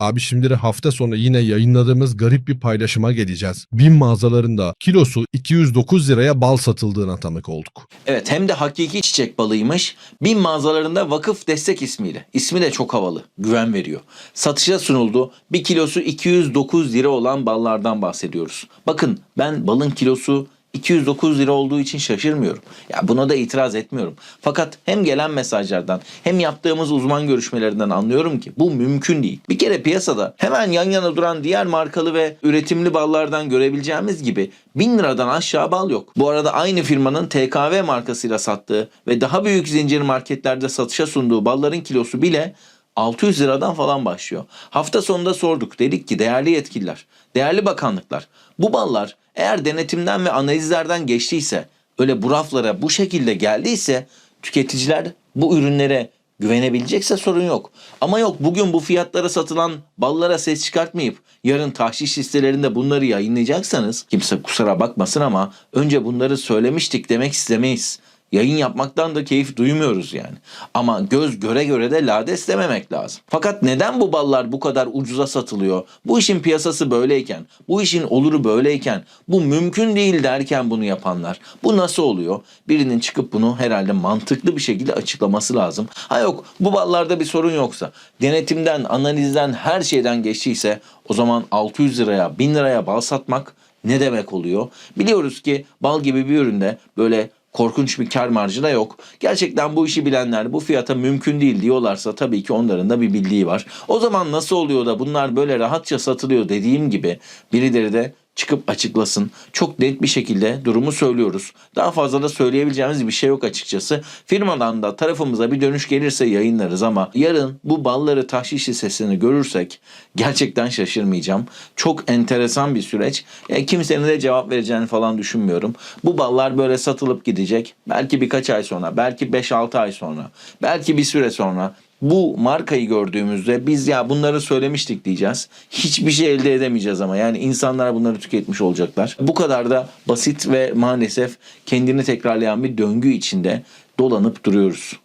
Abi şimdi hafta sonu yine yayınladığımız garip bir paylaşıma geleceğiz. Bin mağazalarında kilosu 209 liraya bal satıldığına tanık olduk. Evet hem de hakiki çiçek balıymış. Bin mağazalarında vakıf destek ismiyle. İsmi de çok havalı. Güven veriyor. Satışa sunuldu. Bir kilosu 209 lira olan ballardan bahsediyoruz. Bakın ben balın kilosu 209 lira olduğu için şaşırmıyorum. Ya buna da itiraz etmiyorum. Fakat hem gelen mesajlardan hem yaptığımız uzman görüşmelerinden anlıyorum ki bu mümkün değil. Bir kere piyasada hemen yan yana duran diğer markalı ve üretimli ballardan görebileceğimiz gibi 1000 liradan aşağı bal yok. Bu arada aynı firmanın TKV markasıyla sattığı ve daha büyük zincir marketlerde satışa sunduğu balların kilosu bile 600 liradan falan başlıyor. Hafta sonunda sorduk. Dedik ki değerli yetkililer, değerli bakanlıklar bu ballar eğer denetimden ve analizlerden geçtiyse, öyle bu raflara bu şekilde geldiyse tüketiciler bu ürünlere güvenebilecekse sorun yok. Ama yok bugün bu fiyatlara satılan ballara ses çıkartmayıp yarın tahşiş listelerinde bunları yayınlayacaksanız kimse kusura bakmasın ama önce bunları söylemiştik demek istemeyiz. Yayın yapmaktan da keyif duymuyoruz yani. Ama göz göre göre de lades dememek lazım. Fakat neden bu ballar bu kadar ucuza satılıyor? Bu işin piyasası böyleyken, bu işin oluru böyleyken, bu mümkün değil derken bunu yapanlar. Bu nasıl oluyor? Birinin çıkıp bunu herhalde mantıklı bir şekilde açıklaması lazım. Ha yok bu ballarda bir sorun yoksa, denetimden, analizden, her şeyden geçtiyse o zaman 600 liraya, 1000 liraya bal satmak ne demek oluyor? Biliyoruz ki bal gibi bir üründe böyle korkunç bir kar marjı da yok. Gerçekten bu işi bilenler bu fiyata mümkün değil diyorlarsa tabii ki onların da bir bildiği var. O zaman nasıl oluyor da bunlar böyle rahatça satılıyor dediğim gibi birileri de çıkıp açıklasın. Çok net bir şekilde durumu söylüyoruz. Daha fazla da söyleyebileceğimiz bir şey yok açıkçası. Firmadan da tarafımıza bir dönüş gelirse yayınlarız ama yarın bu balları tahşiş listesini görürsek gerçekten şaşırmayacağım. Çok enteresan bir süreç. E, kimsenin de cevap vereceğini falan düşünmüyorum. Bu ballar böyle satılıp gidecek. Belki birkaç ay sonra, belki 5-6 ay sonra, belki bir süre sonra bu markayı gördüğümüzde biz ya bunları söylemiştik diyeceğiz. Hiçbir şey elde edemeyeceğiz ama yani insanlar bunları tüketmiş olacaklar. Bu kadar da basit ve maalesef kendini tekrarlayan bir döngü içinde dolanıp duruyoruz.